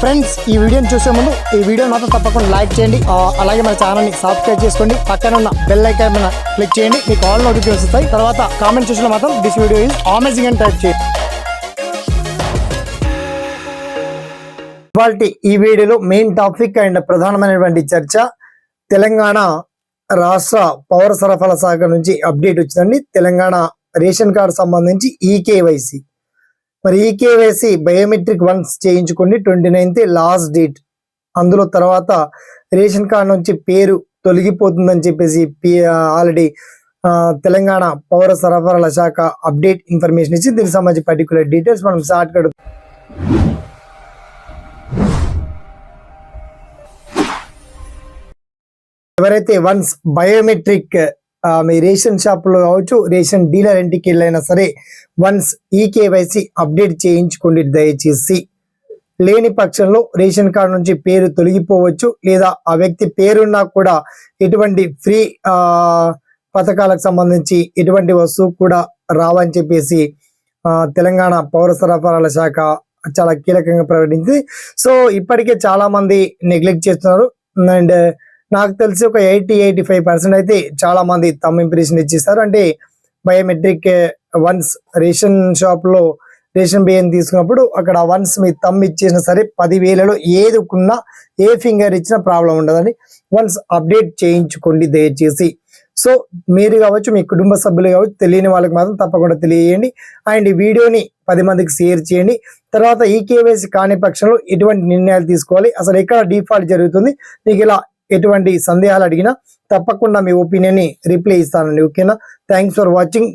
Friends ఈ వీడియోని చూసే ముందు ఈ వీడియో మాత్రం తప్పకుండా లైక్ చేయండి. అలాగే మన ఛానల్ని సబ్స్క్రైబ్ చేసుకోండి. పక్కన ఉన్న బెల్ ఐకాన్ మీద క్లిక్ చేయండి. మీకు ఆల్ నోటిఫికేషన్ వస్తాయి. తర్వాత కామెంట్ చూసిన మాత్రం దిస్ వీడియో ఈజ్ అమేజింగ్ అని టైప్ చేయండి. ఇవాళ ఈ వీడియోలో మెయిన్ టాపిక్ అండ్ ప్రధానమైనటువంటి చర్చ తెలంగాణ రాష్ట్ర పౌర సరఫరా శాఖ నుంచి అప్డేట్ వచ్చిందండి. తెలంగాణ రేషన్ కార్డు సంబంధించి ఈకేవైసీ మరి ఈకేవైసీ బయోమెట్రిక్ వన్స్ చేయించుకోండి ట్వంటీ నైన్త్ లాస్ట్ డేట్. అందులో తర్వాత రేషన్ కార్డు నుంచి పేరు తొలగిపోతుందని చెప్పేసి ఆల్రెడీ తెలంగాణ పౌర సరఫరాల శాఖ అప్డేట్ ఇన్ఫర్మేషన్ ఇచ్చి దీనికి సంబంధించి పర్టికులర్ డీటెయిల్స్ మనం షార్ట్ కట్ ఎవరైతే వన్స్ బయోమెట్రిక్ మీ రేషన్ షాప్లో కావచ్చు రేషన్ డీలర్ ఇంటికి వెళ్ళైనా సరే వన్స్ ఈ కేవైసీ అప్డేట్ చేయించుకోండి దయచేసి. లేని పక్షంలో రేషన్ కార్డు నుంచి పేరు తొలగిపోవచ్చు లేదా ఆ వ్యక్తి పేరున్నా కూడా ఎటువంటి ఫ్రీ పథకాలకు సంబంధించి ఎటువంటి వస్తువు కూడా రావని చెప్పేసి తెలంగాణ పౌర సరఫరాల శాఖ చాలా కీలకంగా ప్రకటించింది. సో ఇప్పటికే చాలామంది నెగ్లెక్ట్ చేస్తున్నారు. అండ్ నాకు తెలిసి ఒక ఎయిటీ ఎయిటీ ఫైవ్ పర్సెంట్ అయితే చాలా మంది తమ ఇంప్రెషన్ ఇచ్చిస్తారు. అంటే బయోమెట్రిక్ eh, వన్స్ రేషన్ షాప్లో రేషన్ బియ్యం తీసుకున్నప్పుడు అక్కడ వన్స్ మీ తమ్ ఇచ్చేసినా సరే పదివేలలో ఏది ఏ ఫింగర్ ఇచ్చినా ప్రాబ్లం ఉండదని వన్స్ అప్డేట్ చేయించుకోండి దయచేసి. సో మీరు కావచ్చు మీ కుటుంబ సభ్యులు కావచ్చు తెలియని వాళ్ళకి మాత్రం తప్పకుండా తెలియజేయండి. అండ్ ఈ వీడియోని పది మందికి షేర్ చేయండి. తర్వాత ఈ కేవైసీ కాని పక్షంలో ఎటువంటి నిర్ణయాలు తీసుకోవాలి? అసలు ఎక్కడ డిఫాల్ట్ జరుగుతుంది? మీకు ఇలా ఎటువంటి సందేహాలు అడిగినా తప్పకుండా మీ ఒపీనియన్ని రిప్లై ఇస్తానండి ఓకేనా? Thanks for watching